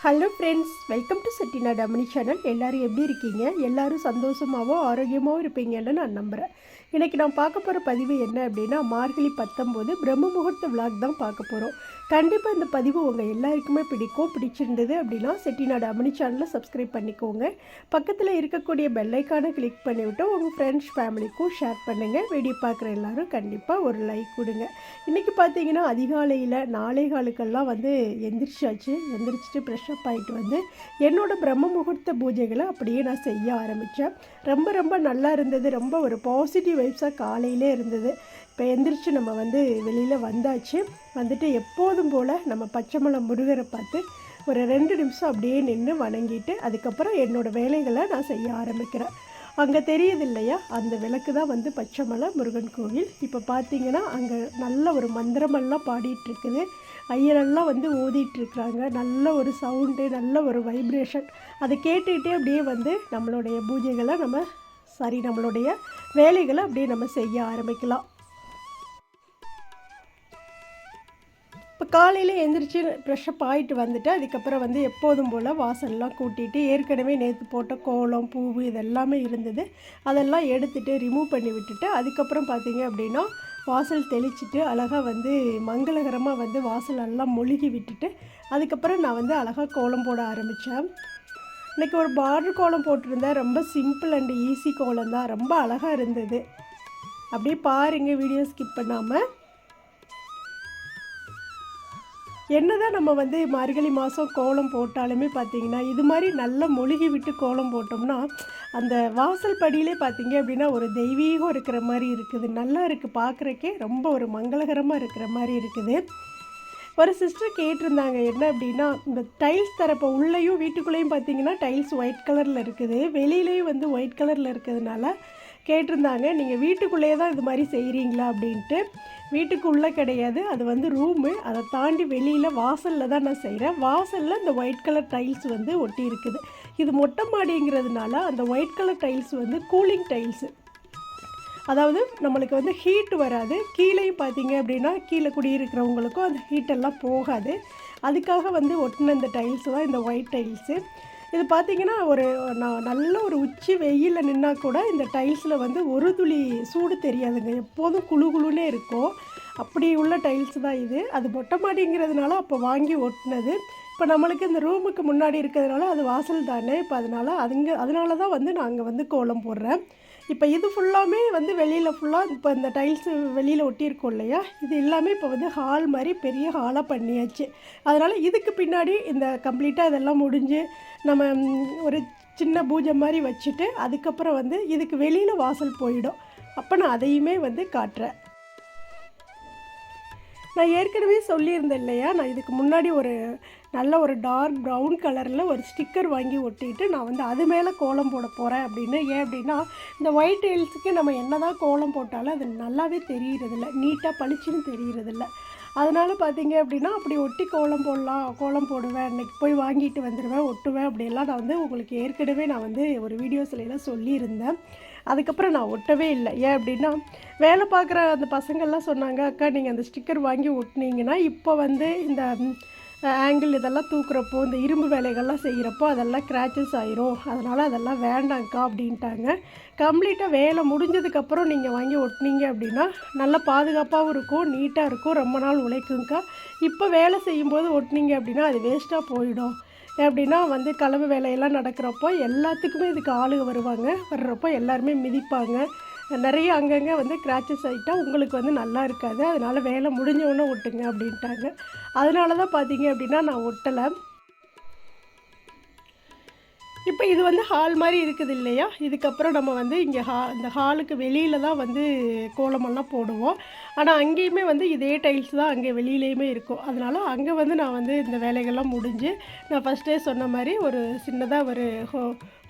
Hello friends welcome to Chettinad Amani channel எல்லோரும் எப்படி இருக்கீங்க? எல்லோரும் சந்தோஷமாகவும் ஆரோக்கியமாகவும் இருப்பீங்கன்னு நான் நம்புகிறேன் இன்றைக்கி நான் பார்க்க போகிற பதிவு என்ன அப்படின்னா மார்கழி பத்தொம்போது பிரம்ம முகூர்த்த விளாக் தான் பார்க்க போகிறோம் கண்டிப்பாக இந்த பதிவு உங்கள் எல்லாருக்குமே பிடிக்கும் பிடிச்சிருந்தது அப்படின்னா செட்டிநாடு அமனி சேனலை சப்ஸ்கிரைப் பண்ணிக்கோங்க. பக்கத்தில் இருக்கக்கூடிய பெல்லைக்கான கிளிக் பண்ணிவிட்டு உங்கள் ஃப்ரெண்ட்ஸ் ஃபேமிலிக்கும் ஷேர் பண்ணுங்கள் வீடியோ பார்க்குற எல்லாரும் கண்டிப்பாக ஒரு லைக் கொடுங்க. இன்றைக்கி பார்த்தீங்கன்னா அதிகாலையில் நாளை காலுக்கெல்லாம் வந்து எந்திரிச்சாச்சு. எந்திரிச்சிட்டு ஃப்ரெஷ் அப் ஆகிட்டு வந்து என்னோட பிரம்ம முகூர்த்த பூஜைகளை அப்படியே நான் செய்ய ஆரம்பித்தேன். ரொம்ப ரொம்ப நல்லா இருந்தது. ரொம்ப ஒரு பாசிட்டிவ் வைப்ஸாக காலையிலே இருந்தது. இப்போ எந்திரிச்சு நம்ம வந்து வெளியில் வந்தாச்சு. வந்துட்டு எப்போதும் போல் நம்ம பச்சைமலை முருகரை பார்த்து ஒரு ரெண்டு நிமிஷம் அப்படியே நின்று வணங்கிட்டு அதுக்கப்புறம் என்னோடய வேலைகளை நான் செய்ய ஆரம்பிக்கிறேன். அங்கே தெரியுது இல்லையா? அந்த விளக்கு தான் வந்து பச்சைமலை முருகன் கோவில். இப்போ பார்த்தீங்கன்னா அங்கே நல்ல ஒரு மந்திரமெல்லாம் பாடிட்டுருக்குது இருக்குது. ஐயரெல்லாம் வந்து ஓதிட்டுருக்குறாங்க. நல்ல ஒரு சவுண்டு நல்ல ஒரு வைப்ரேஷன் அதை கேட்டுக்கிட்டே அப்படியே வந்து நம்மளுடைய பூஜைகளை நம்ம சாரி நம்மளுடைய வேலைகளை அப்படியே நம்ம செய்ய ஆரம்பிக்கலாம். இப்போ காலையில் எழுந்திரிச்சு ஃப்ரெஷ்ஷப் ஆகிட்டு வந்துட்டு அதுக்கப்புறம் வந்து எப்போதும் போல் வாசல்லாம் கூட்டிகிட்டு ஏற்கனவே நேற்று போட்ட கோலம் பூவு இதெல்லாமே இருந்தது. அதெல்லாம் எடுத்துகிட்டு ரிமூவ் பண்ணி விட்டுட்டு அதுக்கப்புறம் பார்த்தீங்க அப்படின்னா வாசல் தெளிச்சிட்டு அழகாக வந்து மங்களகரமாக வந்து வாசல் எல்லாம் மொழுகி விட்டுட்டு அதுக்கப்புறம் நான் வந்து அழகாக கோலம் போட ஆரம்பித்தேன் இன்றைக்கி ஒரு பார்டர் கோலம் போட்டிருந்தேன். ரொம்ப சிம்பிள் அண்ட் ஈஸி கோலம் தான். ரொம்ப அழகாக இருந்தது. அப்படியே பாருங்கள் வீடியோ ஸ்கிப் பண்ணாமல் என்னதான் நம்ம வந்து மார்கழி மாதம் கோலம் போட்டாலுமே பார்த்திங்கன்னா இது மாதிரி நல்லா மொழுகி விட்டு கோலம் போட்டோம்னா அந்த வாசல் படியிலே பார்த்திங்க அப்படின்னா ஒரு தெய்வீகம் இருக்கிற மாதிரி இருக்குது. நல்லா இருக்குது பார்க்குறக்கே ரொம்ப ஒரு மங்களகரமாக இருக்கிற மாதிரி இருக்குது. ஒரு சிஸ்டர் கேட்டிருந்தாங்க என்ன அப்படின்னா இந்த டைல்ஸ் தரப்போ உள்ளேயும் வீட்டுக்குள்ளேயும் பார்த்தீங்கன்னா டைல்ஸ் ஒயிட் கலரில் இருக்குது. வெளியிலையும் வந்து ஒயிட் கலரில் இருக்கிறதுனால கேட்டிருந்தாங்க. நீங்கள் வீட்டுக்குள்ளேயே தான் இது மாதிரி செய்கிறீங்களா அப்படின்ட்டு. வீட்டுக்குள்ளே கிடையாது. அது வந்து ரூமு அதை தாண்டி வெளியில் வாசலில் தான் நான் செய்கிறேன் வாசலில் இந்த ஒயிட் கலர் டைல்ஸ் வந்து ஒட்டி இருக்குது. இது மொட்டை மாடிங்கிறதுனால அந்த ஒயிட் கலர் டைல்ஸ் வந்து கூலிங் டைல்ஸு அதாவது நம்மளுக்கு வந்து ஹீட் வராது. கீழேயும் பார்த்தீங்க அப்படின்னா கீழே குடியிருக்கிறவங்களுக்கும் அந்த ஹீட்டெல்லாம் போகாது. அதுக்காக வந்து ஒட்டின இந்த டைல்ஸ் தான் இந்த ஒயிட் டைல்ஸு இது பார்த்திங்கன்னா ஒரு நான் நல்ல ஒரு உச்சி வெயிலில் நின்னா கூட இந்த டைல்ஸில் வந்து ஒரு துளி சூடு தெரியாதுங்க. எப்போதும் குழு குழுன்னே இருக்கும். அப்படி உள்ள டைல்ஸ் தான் இது. அது மொட்டை மாடிங்கிறதுனால அப்போ வாங்கி ஒட்டினது. இப்போ நம்மளுக்கு இந்த ரூமுக்கு முன்னாடி இருக்கிறதுனால அது வாசல் தானே. இப்போ அதனால் அதுங்க அதனால தான் வந்து நாங்கள் வந்து கோலம் போடுறேன். இப்போ இது ஃபுல்லாமே வந்து வெளியில் ஃபுல்லாக இப்போ இந்த டைல்ஸு வெளியில் ஒட்டியிருக்கோம் இல்லையா? இது எல்லாமே இப்போ வந்து ஹால் மாதிரி பெரிய ஹாலாக பண்ணியாச்சு. அதனால் இதுக்கு பின்னாடி இந்த கம்ப்ளீட்டாக இதெல்லாம் முடிஞ்சு நம்ம ஒரு சின்ன பூஜை மாதிரி வச்சுட்டு அதுக்கப்புறம் வந்து இதுக்கு வெளியில் வாசல் போயிடும். அப்போ நான் அதையுமே வந்து காட்டுறேன். நான் ஏற்கனவே சொல்லியிருந்தேன் இல்லையா? நான் இதுக்கு முன்னாடி ஒரு நல்ல ஒரு டார்க் ப்ரௌன் கலரில் ஒரு ஸ்டிக்கர் வாங்கி ஒட்டிட்டு நான் வந்து அது மேலே கோலம் போட போகிறேன் அப்படின்னு. ஏன் அப்படின்னா இந்த ஒயிட் டெயில்ஸுக்கு நம்ம என்ன தான் கோலம் போட்டாலும் அது நல்லாவே தெரியறதில்ல. நீட்டாக பளிச்சுன்னு தெரியறதில்ல. அதனால் பார்த்தீங்க அப்படின்னா அப்படி ஒட்டி கோலம் போடலாம் கோலம் போடுவேன் இன்றைக்கி போய் வாங்கிட்டு வந்துடுவேன் ஒட்டுவேன் அப்படியெல்லாம் நான் வந்து உங்களுக்கு ஏற்கனவே நான் வந்து ஒரு வீடியோஸ்லாம் எல்லாம் சொல்லியிருந்தேன். அதுக்கப்புறம் நான் ஒட்டவே இல்லை. ஏன் அப்படின்னா வேலை பார்க்குற அந்த பசங்கள்லாம் சொன்னாங்க அக்கா நீங்கள் அந்த ஸ்டிக்கர் வாங்கி ஒட்டினீங்கன்னா இப்போ வந்து இந்த ஆங்கிள் இதெல்லாம் தூக்குறப்போ இந்த இரும்பு வேலைகள்லாம் செய்கிறப்போ அதெல்லாம் கிராச்சஸ் ஆயிரும். அதனால் அதெல்லாம் வேண்டாங்க்கா அப்படின்ட்டாங்க. கம்ப்ளீட்டாக வேலை முடிஞ்சதுக்கப்புறம் நீங்கள் வாங்கி ஒட்டினீங்க அப்படின்னா நல்லா பாதுகாப்பாகவும் இருக்கும் நீட்டாக இருக்கும் ரொம்ப நாள் உழைக்குங்க்கா இப்போ வேலை செய்யும்போது ஒட்டினீங்க அப்படின்னா அது வேஸ்ட்டாக போயிடும். எப்படின்னா வந்து கலவு வேலையெல்லாம் நடக்கிறப்போ எல்லாத்துக்குமே இதுக்கு ஆளுங்க வருவாங்க. வர்றப்போ எல்லாருமே மிதிப்பாங்க. நிறைய அங்கங்கே வந்து கிராச்சஸ் ஆகிட்டா உங்களுக்கு வந்து நல்லா இருக்காது. அதனால் வேலை முடிஞ்சவொன்னே ஒட்டுங்க அப்படின்ட்டாங்க. அதனால தான் பார்த்தீங்க அப்படின்னா நான் ஒட்டலை. இப்போ இது வந்து ஹால் மாதிரி இருக்குது இல்லையா? இதுக்கப்புறம் நம்ம வந்து இங்கே ஹா இந்த ஹாலுக்கு வெளியில் தான் வந்து கோலமெல்லாம் போடுவோம். ஆனால் அங்கேயுமே வந்து இதே டைல்ஸ் தான் அங்கே வெளியிலையுமே இருக்கும். அதனால் அங்கே வந்து நான் வந்து இந்த வேலைகள்லாம் முடிஞ்சு நான் ஃபஸ்ட்டே சொன்ன மாதிரி ஒரு சின்னதாக ஒரு ஹோ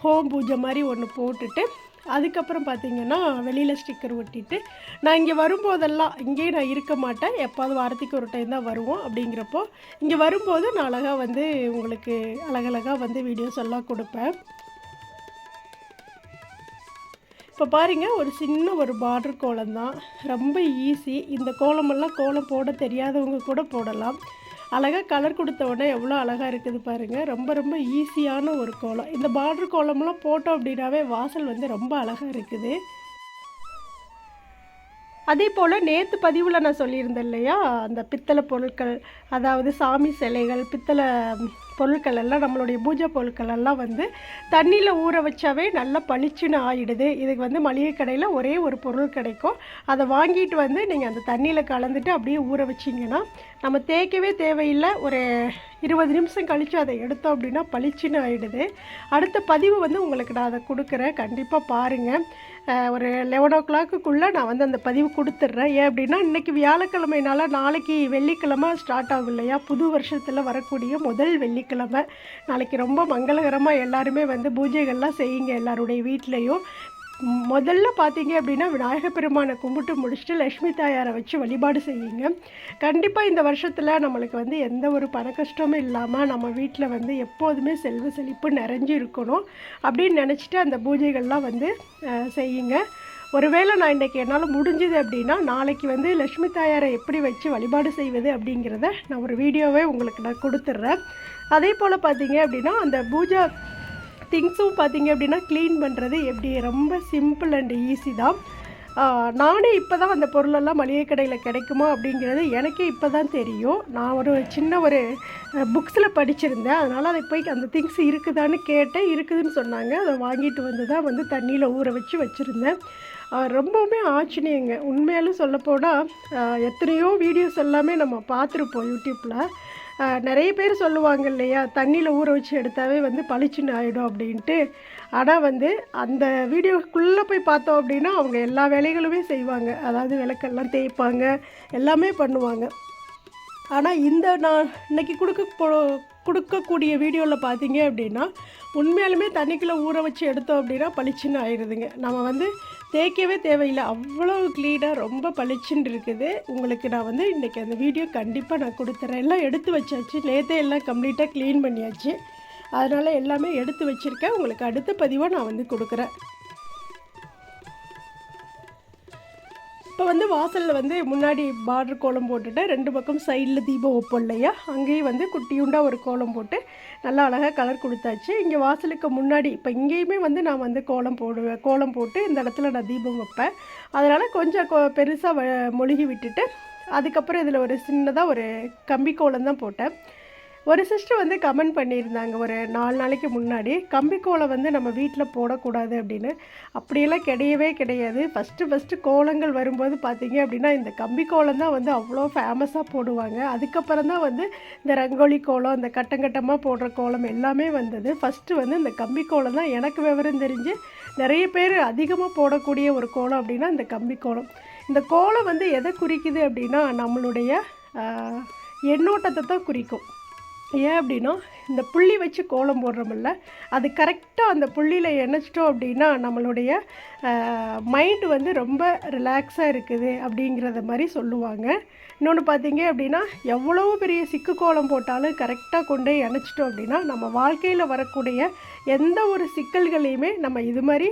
ஹோம் பூஜை மாதிரி ஒன்று போட்டுட்டு அதுக்கப்புறம் பார்த்தீங்கன்னா வெளியில் ஸ்டிக்கர் ஒட்டிட்டு நான் இங்கே வரும்போதெல்லாம் இங்கேயே நான் இருக்க மாட்டேன். எப்போது வாரத்துக்கு ஒரு டைம் தான் வருவோம் அப்படிங்கிறப்போ இங்கே வரும்போது நான் அழகாக வந்து உங்களுக்கு அழகழகாக வந்து வீடியோஸ் எல்லாம் கொடுப்பேன். இப்போ பாருங்கள் ஒரு சின்ன ஒரு பார்டர் கோலம் தான் ரொம்ப ஈஸி இந்த கோலமெல்லாம் கோலம் போட தெரியாதவங்க கூட போடலாம். அழகாக கலர் கொடுத்த உடனே எவ்வளோ அழகாக இருக்குது பாருங்கள் ரொம்ப ரொம்ப ஈஸியான ஒரு கோலம். இந்த பார்டர் கோலம்லாம் போட்டோம் அப்படின்னாவே வாசல் வந்து ரொம்ப அழகாக இருக்குது. அதே போல் நேற்று பதிவில் நான் சொல்லியிருந்தேன் இல்லையா? அந்த பித்தளை பொருட்கள் அதாவது சாமி சிலைகள் பித்தளை பொருட்கள் எல்லாம் நம்மளுடைய பூஜை பொருட்கள் எல்லாம் வந்து தண்ணியில் ஊற வச்சாவே நல்லா பளிச்சுன்னு ஆகிடுது இதுக்கு வந்து மளிகை கடையில் ஒரே ஒரு பொருள் கிடைக்கும். அதை வாங்கிட்டு வந்து நீங்கள் அந்த தண்ணியில் கலந்துட்டு அப்படியே ஊற வச்சிங்கன்னா நம்ம தேய்க்கவே தேவையில்லை. ஒரு இருபது நிமிஷம் கழித்து அதை எடுத்தோம் அப்படின்னா பளிச்சுன்னு ஆகிடுது அடுத்த பதிவு வந்து உங்களுக்கு நான் அதை கொடுக்குறேன். கண்டிப்பாக பாருங்கள் ஒரு லெவன் ஓ கிளாக்குள்ளே நான் வந்து அந்த பதிவு கொடுத்துட்றேன். ஏன் அப்படின்னா இன்றைக்கி வியாழக்கிழமைனால நாளைக்கு வெள்ளிக்கிழமை ஸ்டார்ட் ஆகும் இல்லையா? புது வருஷத்தில் வரக்கூடிய முதல் வெள்ளிக்கிழமை. நாளைக்கு ரொம்ப மங்களகரமாக எல்லாருமே வந்து பூஜைகள்லாம் செய்யுங்க எல்லாருடைய வீட்லேயும். முதல்ல பார்த்தீங்க அப்படின்னா விநாயகர் பெருமானை கும்பிட்டு முடிச்சுட்டு லக்ஷ்மி தாயாரை வச்சு வழிபாடு செய்யுங்க கண்டிப்பாக இந்த வருஷத்தில் நம்மளுக்கு வந்து எந்த ஒரு பண கஷ்டமும் இல்லாமல் நம்ம வீட்டில் வந்து எப்போதுமே செல்வ செழிப்பு நிறைஞ்சு இருக்கணும் அப்படின்னு நினச்சிட்டு அந்த பூஜைகள்லாம் வந்து செய்யுங்க. ஒருவேளை நான் இன்றைக்கி என்னால் முடிஞ்சுது அப்படின்னா நாளைக்கு வந்து லக்ஷ்மி தாயாரை எப்படி வச்சு வழிபாடு செய்வது அப்படிங்கிறத நான் ஒரு வீடியோவே உங்களுக்கு நான் கொடுத்துட்றேன். அதே போல் பார்த்தீங்க அப்படின்னா அந்த பூஜை திங்ஸும் பார்த்தீங்க அப்படின்னா க்ளீன் பண்ணுறது எப்படி? ரொம்ப சிம்பிள் அண்ட் ஈஸி தான். நானே இப்போ தான் அந்த பொருளெல்லாம் மளிகை கடையில் கிடைக்குமா அப்படிங்கிறது எனக்கே இப்போ தான் தெரியும். நான் ஒரு சின்ன ஒரு புக்ஸில் படிச்சிருந்தேன். அதனால் அதை போய் அந்த திங்ஸ் இருக்குதான்னு கேட்டேன். இருக்குதுன்னு சொன்னாங்க. அதை வாங்கிட்டு வந்து தான் வந்து தண்ணியில் ஊற வச்சு வச்சுருந்தேன். ரொம்பவுமே ஆச்சரியங்க. உண்மையாலும் சொல்லப்போனால் எத்தனையோ வீடியோஸ் எல்லாமே நம்ம பார்த்துருப்போம் யூடியூப்பில் நிறைய பேர் சொல்லுவாங்க இல்லையா தண்ணியில் ஊற வச்சு எடுத்தாவே வந்து பளிச்சுன்னு ஆகிடும் அப்படின்ட்டு. ஆனால் வந்து அந்த வீடியோக்குள்ளே போய் பார்த்தோம் அப்படின்னா அவங்க எல்லா வேலைகளுமே செய்வாங்க. அதாவது விளக்கெல்லாம் தேய்ப்பாங்க எல்லாமே பண்ணுவாங்க. ஆனால் இந்த நான் இன்னைக்கு கொடுக்க போ கொடுக்கக்கூடிய வீடியோவில் பார்த்தீங்க அப்படின்னா உண்மையாலுமே தண்ணிக்குள்ளே ஊற வச்சு எடுத்தோம் அப்படின்னா பளிச்சுன்னு ஆயிடுதுங்க. நம்ம வந்து தேய்க்கவே தேவையில்லை. அவ்வளோ க்ளீனாக ரொம்ப பளிச்சுன்னு இருக்குது. உங்களுக்கு நான் வந்து இன்றைக்கி அந்த வீடியோ கண்டிப்பாக நான் கொடுத்துறேன். எல்லாம் எடுத்து வச்சாச்சு. நேற்றே எல்லாம் கம்ப்ளீட்டாக க்ளீன் பண்ணியாச்சு. அதனால் எல்லாமே எடுத்து வச்சுருக்கேன். உங்களுக்கு அடுத்த பதிவாக நான் வந்து கொடுக்குறேன். இப்போ வந்து வாசலில் வந்து முன்னாடி பார்டர் கோலம் போட்டுட்டு ரெண்டு பக்கம் சைடில் தீபம் வைப்போம் இல்லையா? அங்கேயும் வந்து குட்டியுண்டா ஒரு கோலம் போட்டு நல்லா அழகாக கலர் கொடுத்தாச்சு. இங்கே வாசலுக்கு முன்னாடி இப்போ இங்கேயுமே வந்து நான் வந்து கோலம் போடுவேன் கோலம் போட்டு இந்த இடத்துல நான் தீபம் வைப்பேன். அதனால் கொஞ்சம் கொ பெருசாக மொழுகி விட்டுட்டு அதுக்கப்புறம் இதில் ஒரு சின்னதாக ஒரு கம்பி கோலம் தான் போட்டேன். ஒரு சிஸ்டர் வந்து கமெண்ட் பண்ணியிருந்தாங்க ஒரு நாலு நாளைக்கு முன்னாடி கம்பி கோலம் வந்து நம்ம வீட்டில் போடக்கூடாது அப்படின்னு. அப்படியெல்லாம் கிடையவே கிடையாது. ஃபஸ்ட்டு ஃபஸ்ட்டு கோலங்கள் வரும்போது பார்த்தீங்க அப்படின்னா இந்த கம்பி கோலம் தான் வந்து அவ்வளோ ஃபேமஸாக போடுவாங்க. அதுக்கப்புறம் தான் வந்து இந்த ரங்கோலி கோலம் இந்த கட்டங்கட்டமாக போடுற கோலம் எல்லாமே வந்தது. ஃபஸ்ட்டு வந்து இந்த கம்பி கோலம் தான் எனக்கு விவரம் தெரிஞ்சு நிறைய பேர் அதிகமாக போடக்கூடிய ஒரு கோலம் அப்படின்னா இந்த கம்பி கோலம். இந்த கோலம் வந்து எதை குறிக்குது அப்படின்னா நம்மளுடைய எண்ணோட்டத்தை தான் குறிக்கும். ஏன் அப்படின்னா இந்த புள்ளி வச்சு கோலம் போடுறோமில்ல அது கரெக்டாக அந்த புள்ளியில் இணைச்சிட்டோம் அப்படின்னா நம்மளுடைய மைண்டு வந்து ரொம்ப ரிலாக்ஸாக இருக்குது அப்படிங்கிறத மாதிரி சொல்லுவாங்க. இன்னொன்று பார்த்தீங்க அப்படின்னா எவ்வளோ பெரிய சிக்கு கோலம் போட்டாலும் கரெக்டாக கொண்டு போய் இணைச்சிட்டோம் அப்படின்னா நம்ம வாழ்க்கையில் வரக்கூடிய எந்த ஒரு சிக்கல்களையுமே நம்ம இது மாதிரி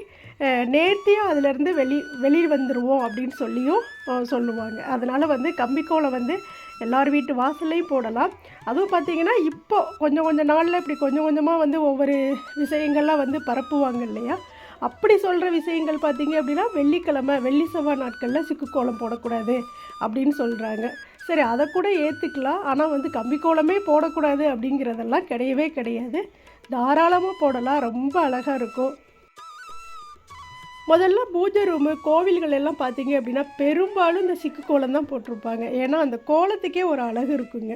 நேர்த்தியாக அதிலேருந்து வெளி வெளியே வந்துடுவோம் அப்படின்னு சொல்லியும் சொல்லுவாங்க. அதனால் வந்து கம்பிக்கோலம் வந்து எல்லார் வீட்டு வாசல்லையும் போடலாம். அதுவும் பார்த்தீங்கன்னா இப்போ கொஞ்சம் கொஞ்சம் நாளில் இப்படி கொஞ்சம் கொஞ்சமாக வந்து ஒவ்வொரு விஷயங்கள்லாம் வந்து பரப்புவாங்க இல்லையா? அப்படி சொல்கிற விஷயங்கள் பார்த்திங்க அப்படின்னா வெள்ளிக்கிழமை வெள்ளி செவ்வாய் நாட்களில் சிக்கு கோலம் போடக்கூடாது அப்படின்னு சொல்கிறாங்க சரி அதை கூட ஏற்றுக்கலாம் ஆனால் வந்து கம்பி கோலமே போடக்கூடாது அப்படிங்கிறதெல்லாம் கிடையவே கிடையாது. தாராளமாக போடலாம். ரொம்ப அழகாக இருக்கும். முதல்ல பூஜை ரூமு கோவில்கள் எல்லாம் பார்த்தீங்க அப்படின்னா பெரும்பாலும் இந்த சிக்கு கோலம் தான் போட்டிருப்பாங்க. ஏன்னா அந்த கோலத்துக்கே ஒரு அழகு இருக்குங்க.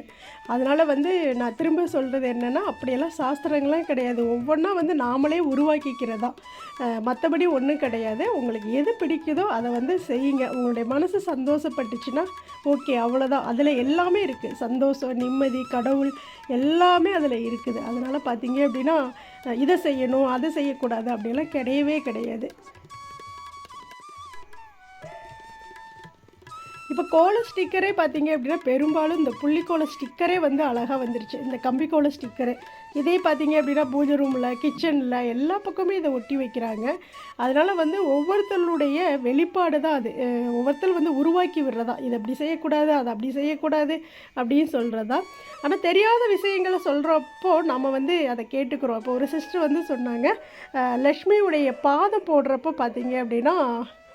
அதனால் வந்து நான் திரும்ப சொல்கிறது என்னென்னா அப்படியெல்லாம் சாஸ்திரங்கள்லாம் கிடையாது. ஒவ்வொன்றா வந்து நாமளே உருவாக்கிக்கிறதா. மற்றபடி ஒன்றும் கிடையாது. உங்களுக்கு எது பிடிக்குதோ அதை வந்து செய்யுங்க. உங்களுடைய மனசு சந்தோஷப்பட்டுச்சுன்னா ஓகே அவ்வளோதான் அதில் எல்லாமே இருக்குது சந்தோஷம் நிம்மதி கடவுள் எல்லாமே அதில் இருக்குது. அதனால் பார்த்தீங்க அப்படின்னா இதை செய்யணும் அதை செய்யக்கூடாது அப்படிலாம் கிடையவே கிடையாது. இப்போ கோல ஸ்டிக்கரே பார்த்தீங்க அப்படின்னா பெரும்பாலும் இந்த புள்ளிக்கோல ஸ்டிக்கரே வந்து அழகாக வந்துருச்சு. இந்த கம்பிக்கோல ஸ்டிக்கரு இதே பார்த்தீங்க அப்படின்னா பூஜை ரூமில் கிச்சனில் எல்லா பக்கமே இதை ஒட்டி வைக்கிறாங்க. அதனால் வந்து ஒவ்வொருத்தருடைய வெளிப்பாடு தான் அது. ஒவ்வொருத்தர் வந்து உருவாக்கி விடுறதா. இது அப்படி செய்யக்கூடாது அது அப்படி செய்யக்கூடாது அப்படின்னு சொல்கிறதா ஆனால் தெரியாத விஷயங்களை சொல்கிறப்போ நம்ம வந்து அதை கேட்டுக்கிறோம். இப்போ ஒரு சிஸ்டர் வந்து சொன்னாங்க லக்ஷ்மியுடைய பாதம் போடுறப்போ பார்த்தீங்க அப்படின்னா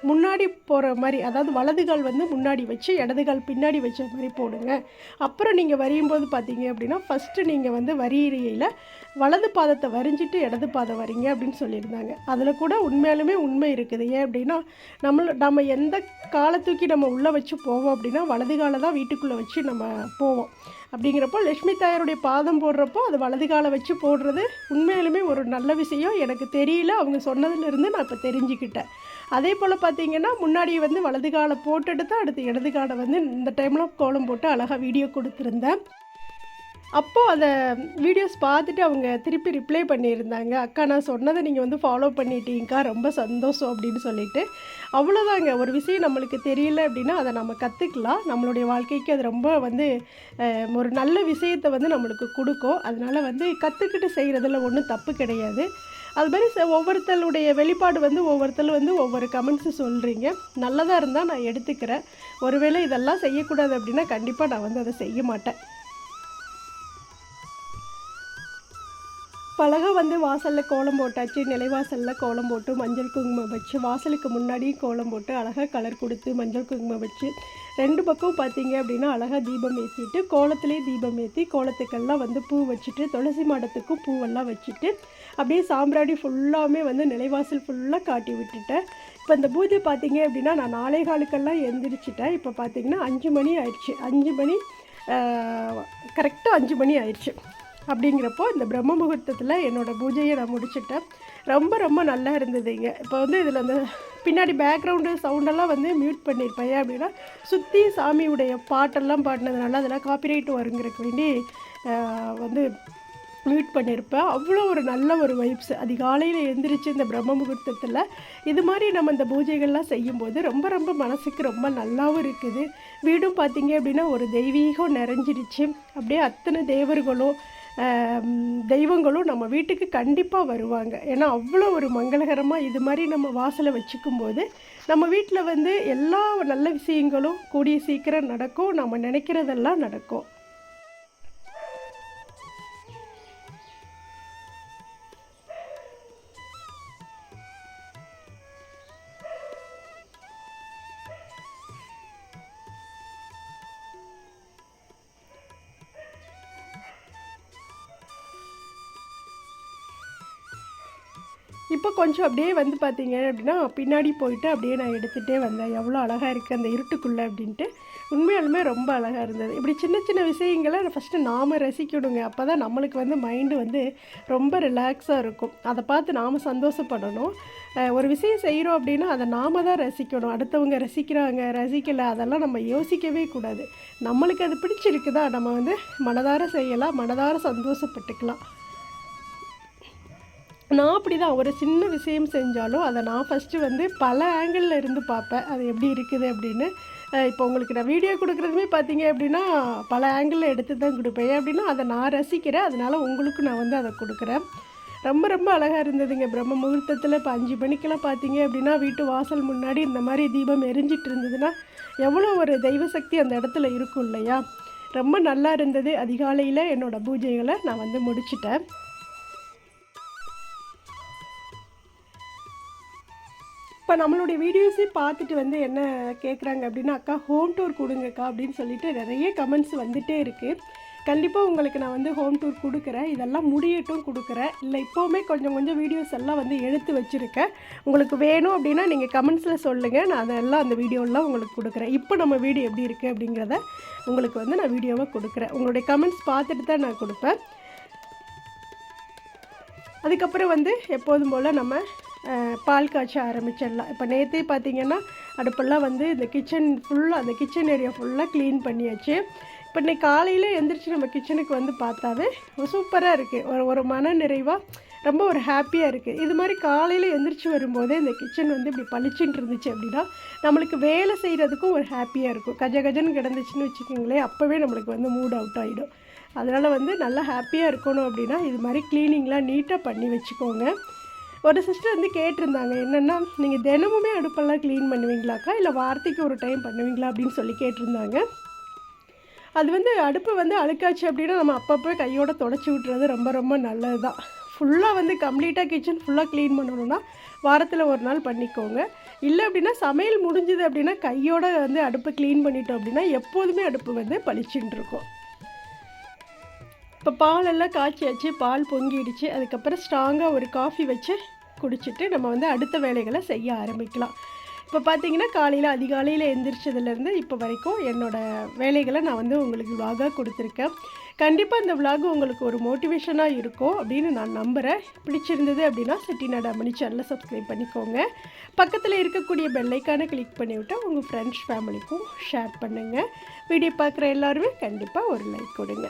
முன்னாடி போகிற மாதிரி அதாவது வலதுகால் வந்து முன்னாடி வச்சு இடதுகால் பின்னாடி வச்ச மாதிரி போடுங்க. அப்புறம் நீங்கள் வரையும்போது பார்த்தீங்க அப்படின்னா ஃபஸ்ட்டு நீங்கள் வந்து வரியிறையில் வலது பாதத்தை வரைஞ்சிட்டு இடது பாதம் வரீங்க அப்படின்னு சொல்லியிருந்தாங்க. அதில் கூட உண்மையாலுமே உண்மை இருக்குது. ஏன் அப்படின்னா நம்மள நம்ம எந்த காலை தூக்கி நம்ம உள்ளே வச்சு போவோம் அப்படின்னா வலது காலை தான் வீட்டுக்குள்ளே வச்சு நம்ம போவோம். அப்படிங்கிறப்போ லக்ஷ்மி தாயாருடைய பாதம் போடுறப்போ அது வலது காலை வச்சு போடுறது உண்மையிலுமே ஒரு நல்ல விஷயம். எனக்கு தெரியல அவங்க சொன்னதுலேருந்து நான் இப்போ தெரிஞ்சுக்கிட்டேன். அதே போல் பார்த்தீங்கன்னா முன்னாடி வந்து வலது காலை போட்டுட்டு தான் அடுத்து இடது காலை வந்து இந்த டைமில் கோலம் போட்டு அழகாக வீடியோ கொடுத்துருந்தேன். அப்போது அந்த வீடியோஸ் பார்த்துட்டு அவங்க திருப்பி ரிப்ளை பண்ணியிருந்தாங்க. அக்கா நான் சொன்னதை நீங்கள் வந்து ஃபாலோ பண்ணிட்டீங்கக்கா ரொம்ப சந்தோஷம் அப்படின்னு சொல்லிட்டு. அவ்வளோதாங்க ஒரு விஷயம் நம்மளுக்கு தெரியல அப்படின்னா அதை நம்ம கற்றுக்கலாம் நம்மளுடைய வாழ்க்கைக்கு அது ரொம்ப வந்து ஒரு நல்ல விஷயத்தை வந்து நம்மளுக்கு கொடுக்கும். அதனால் வந்து கற்றுக்கிட்டு செய்கிறதுல ஒன்றும் தப்பு கிடையாது. அது மாதிரி ஒவ்வொருத்தருடைய வெளிப்பாடு வந்து ஒவ்வொருத்தர் வந்து ஒவ்வொரு கமெண்ட்ஸு சொல்கிறீங்க நல்லதாக இருந்தால் நான் எடுத்துக்கிறேன். ஒருவேளை இதெல்லாம் செய்யக்கூடாது அப்படின்னா கண்டிப்பாக நான் வந்து அதை செய்ய மாட்டேன். பலகை வந்து வாசலில் கோலம் போட்டாச்சு நிலைவாசலில் கோலம் போட்டு மஞ்சள் குங்குமம் வச்சு வாசலுக்கு முன்னாடியும் கோலம் போட்டு அழகாக கலர் கொடுத்து மஞ்சள் குங்குமம் வச்சு. ரெண்டு பக்கம் பார்த்தீங்க அப்படின்னா அழகாக தீபம் ஏற்றிட்டு கோலத்திலே தீபம் ஏற்றி கோலத்துக்கெல்லாம் வந்து பூ வச்சுட்டு துளசி மாடத்துக்கும் பூவெல்லாம் வச்சுட்டு அப்படியே சாம்பிராணி ஃபுல்லாமே வந்து நிலைவாசல் ஃபுல்லாக காட்டி விட்டுட்டேன். இப்போ இந்த பூஜை பார்த்தீங்க அப்படின்னா நான் நாளை காலுக்கெல்லாம் எந்திரிச்சிட்டேன். இப்போ பார்த்தீங்கன்னா அஞ்சு மணி ஆயிடுச்சு. அஞ்சு மணி கரெக்டாக அஞ்சு மணி ஆயிடுச்சு. அப்படிங்கிறப்போ இந்த பிரம்ம முகூர்த்தத்தில் என்னோடய பூஜையை நான் முடிச்சுட்டேன். ரொம்ப ரொம்ப நல்லா இருந்ததுங்க இப்போ வந்து இதில் அந்த பின்னாடி பேக்ரவுண்டு சவுண்டெல்லாம் வந்து மியூட் பண்ணியிருப்பேன் ஏன் அப்படின்னா சுற்றி சாமியுடைய பாட்டெல்லாம் பாடினதுனால அதெல்லாம் காப்பிரைட் வருங்கிறக்கு வேண்டி வந்து மியூட் பண்ணியிருப்பேன் அவ்வளோ ஒரு நல்ல ஒரு வைப்ஸ் அதிகாலையில் எழுந்திரிச்சு இந்த பிரம்ம முகூர்த்தத்தில் இது மாதிரி நம்ம இந்த பூஜைகள்லாம் செய்யும்போது ரொம்ப ரொம்ப மனசுக்கு ரொம்ப நல்லாவும் இருக்குது. வீடும் பார்த்தீங்க அப்படின்னா ஒரு தெய்வீகம் நிறைஞ்சிருச்சு. அப்படியே அத்தனை தேவர்களும் தெய்வங்களும் நம்ம வீட்டுக்கு கண்டிப்பாக வருவாங்க. ஏன்னா அவ்வளோ ஒரு மங்களகரமாக இது மாதிரி நம்ம வாசலை வச்சுக்கும் போது நம்ம வீட்டில் வந்து எல்லா நல்ல விஷயங்களும் கூடிய சீக்கிரம் நடக்கும். நம்ம நினைக்கிறதெல்லாம் நடக்கும். இப்போ கொஞ்சம் அப்படியே வந்து பார்த்தீங்க அப்படின்னா பின்னாடி போயிட்டு அப்படியே நான் எடுத்துகிட்டே வந்தேன். எவ்வளோ அழகாக இருக்குது அந்த இருட்டுக்குள்ளே அப்படின்ட்டு. உண்மையாலுமே ரொம்ப அழகாக இருந்தது. இப்படி சின்ன சின்ன விஷயங்களை ஃபஸ்ட்டு நாம் ரசிக்கணுங்க. அப்போ தான் நம்மளுக்கு வந்து மைண்டு வந்து ரொம்ப ரிலாக்ஸாக இருக்கும். அதை பார்த்து நாம் சந்தோஷப்படணும். ஒரு விஷயம் செய்கிறோம் அப்படின்னா அதை நாம தான் ரசிக்கணும். அடுத்தவங்க ரசிக்கிறாங்க ரசிக்கலை அதெல்லாம் நம்ம யோசிக்கவே கூடாது. நம்மளுக்கு அது பிடிச்சிருக்குதா? நம்ம வந்து மனதார செய்யலாம் மனதார சந்தோஷப்பட்டுக்கலாம். நான் அப்படி தான் ஒரு சின்ன விஷயம் செஞ்சாலும் அதை நான் ஃபஸ்ட்டு வந்து பல ஆங்கிளில் இருந்து பார்ப்பேன். அது எப்படி இருக்குது அப்படின்னு. இப்போ உங்களுக்கு நான் வீடியோ கொடுக்குறதுமே பார்த்தீங்க அப்படின்னா பல ஆங்கிளில் எடுத்து தான் கொடுப்பேன். அப்படின்னா அதை நான் ரசிக்கிறேன். அதனால் உங்களுக்கு நான் வந்து அதை கொடுக்குறேன். ரொம்ப ரொம்ப அழகாக இருந்ததுங்க. பிரம்ம முகூர்த்தத்தில் இப்போ அஞ்சு மணிக்கெல்லாம் பார்த்தீங்க அப்படின்னா வீட்டு வாசல் முன்னாடி இந்த மாதிரி தீபம் எரிஞ்சிட்டு இருந்ததுன்னா எவ்வளோ ஒரு தெய்வ சக்தி அந்த இடத்துல இருக்கும் இல்லையா? ரொம்ப நல்லா இருந்தது. அதிகாலையில் என்னோடய பூஜைகளை நான் வந்து முடிச்சிட்டேன். இப்போ நம்மளுடைய வீடியோஸே பார்த்துட்டு வந்து என்ன கேட்குறாங்க அப்படின்னா அக்கா ஹோம் டூர் கொடுங்கக்கா அப்படின்னு சொல்லிட்டு நிறைய கமெண்ட்ஸ் வந்துட்டே இருக்குது கண்டிப்பாக உங்களுக்கு நான் வந்து ஹோம் டூர் கொடுக்குறேன். இதெல்லாம் முடியட்டும் கொடுக்குறேன். இல்லை இப்போவுமே கொஞ்சம் கொஞ்சம் வீடியோஸ் எல்லாம் வந்து எடுத்து வச்சுருக்கேன். உங்களுக்கு வேணும் அப்படின்னா நீங்கள் கமெண்ட்ஸில் சொல்லுங்கள் நான் அதெல்லாம் அந்த வீடியோலாம் உங்களுக்கு கொடுக்குறேன். இப்போ நம்ம வீடியோ எப்படி இருக்குது அப்படிங்கிறத உங்களுக்கு வந்து நான் வீடியோவாக கொடுக்குறேன். உங்களுடைய கமெண்ட்ஸ் பார்த்துட்டு தான் நான் கொடுப்பேன். அதுக்கப்புறம் வந்து எப்போதும் போல் நம்ம பால் காய்ச்ச ஆரம்பிச்சிடலாம். இப்போ நேற்றே பார்த்தீங்கன்னா அடுப்பெல்லாம் வந்து இந்த கிச்சன் ஃபுல்லாக அந்த கிச்சன் ஏரியா ஃபுல்லாக க்ளீன் பண்ணியாச்சு. இப்போ இன்றைக்கி காலையில் எழுந்திரிச்சு நம்ம கிச்சனுக்கு வந்து பார்த்தாவே சூப்பராக இருக்குது ஒரு ஒரு மன நிறைவாக ரொம்ப ஒரு ஹாப்பியாக இருக்குது இது மாதிரி காலையில் எந்திரிச்சு வரும்போதே இந்த கிச்சன் வந்து இப்படி பளிச்சுன்னு இருந்துச்சு அப்படின்னா நம்மளுக்கு வேலை செய்கிறதுக்கும் ஒரு ஹாப்பியாக இருக்கும். கஜ கஜன்னு கிடந்துச்சுன்னு வச்சுக்கோங்களேன் அப்போவே நம்மளுக்கு வந்து மூட் அவுட் ஆகிடும் அதனால் வந்து நல்லா ஹாப்பியாக இருக்கணும் அப்படின்னா இது மாதிரி க்ளீனிங்லாம் நீட்டாக பண்ணி வச்சுக்கோங்க. ஒரு சிஸ்டர் வந்து கேட்டிருந்தாங்க என்னென்னா நீங்கள் தினமுமே அடுப்பெல்லாம் க்ளீன் பண்ணுவீங்களாக்கா? இல்லை வார்த்தைக்கு ஒரு டைம் பண்ணுவீங்களா? அப்படின்னு சொல்லி கேட்டிருந்தாங்க. அது வந்து அடுப்பு வந்து அழுக்காச்சு அப்படின்னா நம்ம அப்பப்போ கையோடு தொடச்சி விட்டுறது ரொம்ப ரொம்ப நல்லது தான் ஃபுல்லாக வந்து கம்ப்ளீட்டாக கிச்சன் ஃபுல்லாக க்ளீன் பண்ணணும்னா வாரத்தில் ஒரு நாள் பண்ணிக்கோங்க. இல்லை அப்படின்னா சமையல் முடிஞ்சுது அப்படின்னா கையோடு வந்து அடுப்பை க்ளீன் பண்ணிட்டோம் அப்படின்னா எப்போதுமே அடுப்பு வந்து பளிச்சுட்டு இருக்கும் இப்போ பாலெல்லாம் காய்ச்சியாச்சு பால் பொங்கிடுச்சு. அதுக்கப்புறம் ஸ்ட்ராங்காக ஒரு காஃபி வச்சு குடிச்சிட்டு நம்ம வந்து அடுத்த வேலைகளை செய்ய ஆரம்பிக்கலாம். இப்போ பார்த்தீங்கன்னா காலையில் அதிகாலையில் எந்திரிச்சதுலேருந்து இப்போ வரைக்கும் என்னோடய வேலைகளை நான் வந்து உங்களுக்கு விலாகாக கொடுத்துருக்கேன். கண்டிப்பாக இந்த விலாக் உங்களுக்கு ஒரு மோட்டிவேஷனாக இருக்கும் அப்படின்னு நான் நம்புகிறேன் பிடிச்சிருந்தது அப்படின்னா செட்டிநாடு அம்மணி சேனலை சப்ஸ்கிரைப் பண்ணிக்கோங்க. பக்கத்தில் இருக்கக்கூடிய பெல்லைக்கான கிளிக் பண்ணிவிட்டு உங்கள் ஃப்ரெண்ட்ஸ் ஃபேமிலிக்கும் ஷேர் பண்ணுங்கள் வீடியோ பார்க்குற எல்லாருமே கண்டிப்பாக ஒரு லைக் கொடுங்க.